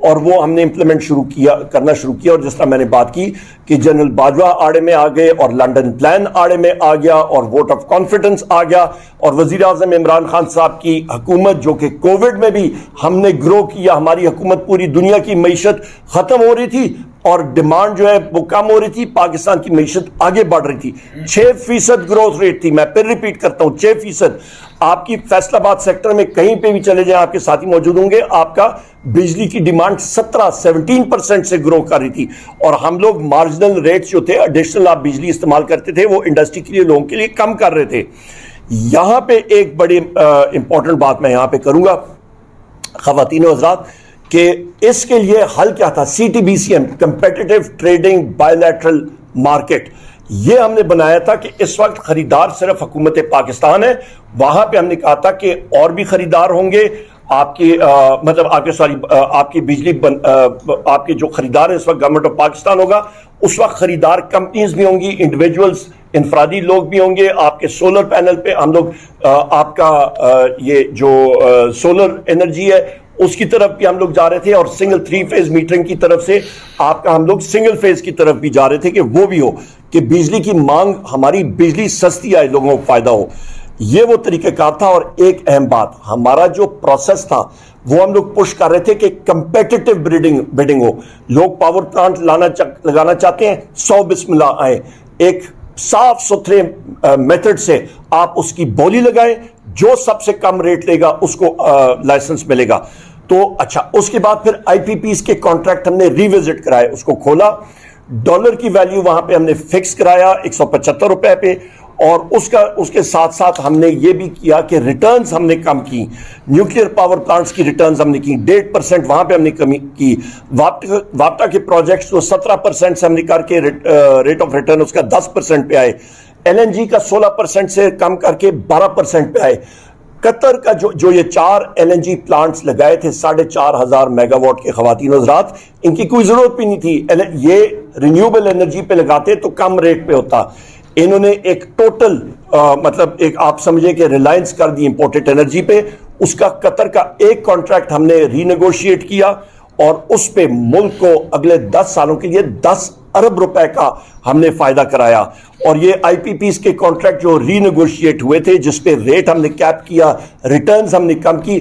اور وہ ہم نے امپلیمنٹ شروع کیا کرنا شروع کیا اور جس طرح میں نے بات کی کہ جنرل باجوہ آڑے میں آ گئے اور لنڈن پلان آڑے میں آ گیا اور ووٹ آف کانفیڈنس آ گیا اور وزیر اعظم عمران خان صاحب کی حکومت جو کہ کووڈ میں بھی ہم نے گرو کیا، ہماری حکومت پوری دنیا کی معیشت ختم ہو رہی تھی اور ڈیمانڈ جو ہے وہ کم ہو رہی تھی، پاکستان کی معیشت آگے بڑھ رہی تھی۔ چھ فیصد گروتھ ریٹ تھی۔ میں پھر ریپیٹ کرتا ہوں، چھ فیصد۔ آپ کی فیصل آباد سیکٹر میں کہیں پہ بھی چلے جائیں، آپ کے ساتھی موجود ہوں گے۔ آپ کا بجلی کی ڈیمانڈ سترہ، سیونٹین پرسنٹ سے گرو کر رہی تھی۔ اور ہم لوگ مارجنل ریٹس جو تھے ایڈیشنل آپ بجلی استعمال کرتے تھے، وہ انڈسٹری کے لیے، لوگوں کے لیے کم کر رہے تھے۔ یہاں پہ ایک بڑی امپورٹنٹ بات میں یہاں پہ کروں گا۔ خواتین و حضرات، کہ اس کے لیے حل کیا تھا؟ C T B C M competitive trading bilateral market یہ ہم نے بنایا تھا کہ اس وقت خریدار صرف حکومت پاکستان ہے۔ وہاں پہ ہم نے کہا تھا کہ اور بھی خریدار ہوں گے۔ آپ کی مطلب آپ کے، سوری آپ کی بجلی آپ کے جو خریدار ہیں، اس وقت گورنمنٹ آف پاکستان ہوگا۔ اس وقت خریدار کمپنیز بھی ہوں گی انڈیویجولز انفرادی لوگ بھی ہوں گے۔ آپ کے سولر پینل پہ ہم لوگ آپ کا یہ جو سولر انرجی ہے اس کی طرف بھی ہم لوگ جا رہے تھے اور سنگل تھری فیز میٹرنگ کی طرف سے آپ کا ہم لوگ سنگل فیز کی طرف بھی جا رہے تھے کہ وہ بھی ہو کہ بجلی کی مانگ ہماری بجلی سستی آئے لوگوں کو فائدہ ہو۔ یہ وہ طریقہ کار تھا اور ایک اہم بات، ہمارا جو پروسیس تھا، وہ ہم لوگ پش کر رہے تھے کہ کمپیٹیٹو بریڈنگ بریڈنگ ہو۔ لوگ پاور پلانٹ لانا لگانا چاہتے ہیں، سو بسم اللہ آئے۔ ایک صاف ستھرے میتھڈ سے آپ اس کی بولی لگائیں، جو سب سے کم ریٹ لے گا، اس کو لائسنس ملے گا۔ تو اچھا اس کے بعد پھر آئی پی پیز کے کانٹریکٹ ہم نے ریوزٹ کرائے اس کو کھولا۔ ڈالر کی ویلیو وہاں پہ ہم نے فکس کرایا ایک سو پچہتر روپے پہ۔ اور اس کا، اس کے ساتھ ساتھ ہم نے یہ بھی کیا کہ ریٹرنز ہم نے کم کی۔ نیوکلیر پاور پلانٹس کی ریٹرنز ہم نے کی۔ ڈیڑھ پرسنٹ وہاں پہ ہم نے کمی کی۔ واپٹا کے پروجیکٹس وہ سترہ پرسنٹ سے ہم نے کر کے ریٹ آف ریٹرن اس کا دس پرسنٹ پہ آئے۔ ایل این جی کا سولہ پرسنٹ سے کم کر کے بارہ پرسنٹ پہ آئے۔ قطر کا جو جو یہ چار ایل این جی پلانٹس لگائے تھے، ساڑھے چار ہزار میگا واٹ کے خواتین حضرات، ان کی کوئی ضرورت بھی نہیں تھی۔ یہ رینیوبل انرجی پہ لگاتے تو کم ریٹ پہ ہوتا۔ انہوں نے ایک ٹوٹل مطلب ایک آپ سمجھے کہ ریلائنس کر دی امپورٹڈ انرجی پہ۔ اس کا قطر کا ایک کانٹریکٹ ہم نے ری نیگوشیٹ کیا اور اس پہ ملک کو اگلے دس سالوں کے لیے دس ارب روپے کا ہم نے فائدہ کرایا۔ اور یہ آئی پی پیز کے کانٹریکٹ جو ری نیگوشیٹ ہوئے تھے، جس پہ ریٹ ہم نے کیپ کیا ریٹرنز ہم نے کم کی۔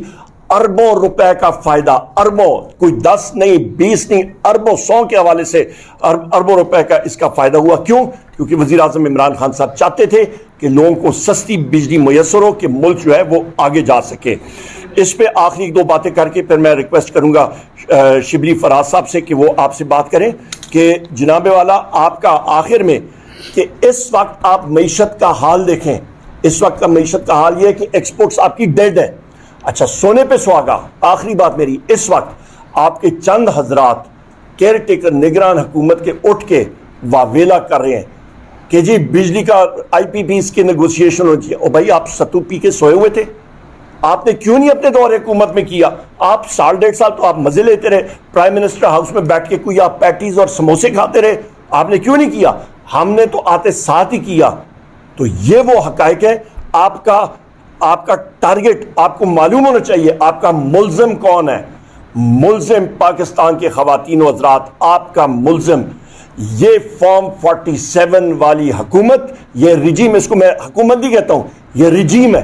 اربوں روپے کا فائدہ، اربوں، کوئی دس نہیں، بیس نہیں، اربوں سو کے حوالے سے اربوں روپے کا اس کا فائدہ ہوا۔ کیوں؟ کیونکہ وزیر اعظم عمران خان صاحب چاہتے تھے کہ لوگوں کو سستی بجلی میسر ہو کہ ملک جو ہے وہ آگے جا سکے۔ اس پہ آخری دو باتیں کر کے پھر میں ریکویسٹ کروں گا شبلی فراز صاحب سے کہ وہ آپ سے بات کریں کہ جناب والا، آپ کا آخر میں کہ اس وقت آپ معیشت کا حال دیکھیں۔ اس وقت کا معیشت کا حال یہ ہے کہ ایکسپورٹس آپ کی ڈیڈ ہے اچھا سونے پہ سواگا۔ آخری بات میری، اس وقت آپ کے چند حضرات کیئر ٹیکر نگران حکومت کے اٹھ کے واویلا کر رہے ہیں کہ جی بجلی کا آئی پی پیز کی نیگوسیشن ہو جی۔ چاہیے او بھائی، آپ ستو پی کے سوئے ہوئے تھے۔ آپ نے کیوں نہیں اپنے دور حکومت میں کیا؟ آپ سال ڈیڑھ سال تو آپ مزے لیتے رہے۔ پرائم منسٹر ہاؤس میں بیٹھ کے کوئی آپ پیٹیز اور سموسے کھاتے رہے۔ آپ نے کیوں نہیں کیا؟ ہم نے تو آتے ساتھ ہی کیا۔ تو یہ وہ حقائق ہے آپ کا آپ کا ٹارگٹ آپ کو معلوم ہونا چاہیے آپ کا ملزم کون ہے؟ ملزم پاکستان کے خواتین و حضرات، آپ کا ملزم۔ یہ فارم فورٹی سیون والی حکومت، یہ رجیم، اس کو میں حکومت نہیں کہتا ہوں، یہ رجیم ہے۔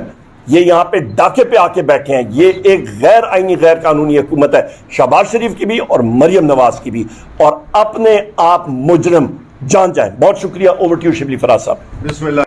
یہ یہاں پہ ڈاکے پہ آ کے بیٹھے ہیں۔ یہ ایک غیر آئینی، غیر قانونی حکومت ہے۔ شہباز شریف کی بھی اور مریم نواز کی بھی۔ اور اپنے آپ مجرم جان جائیں بہت شکریہ اوورٹیو شبلی فراز صاحب۔ بسم اللہ۔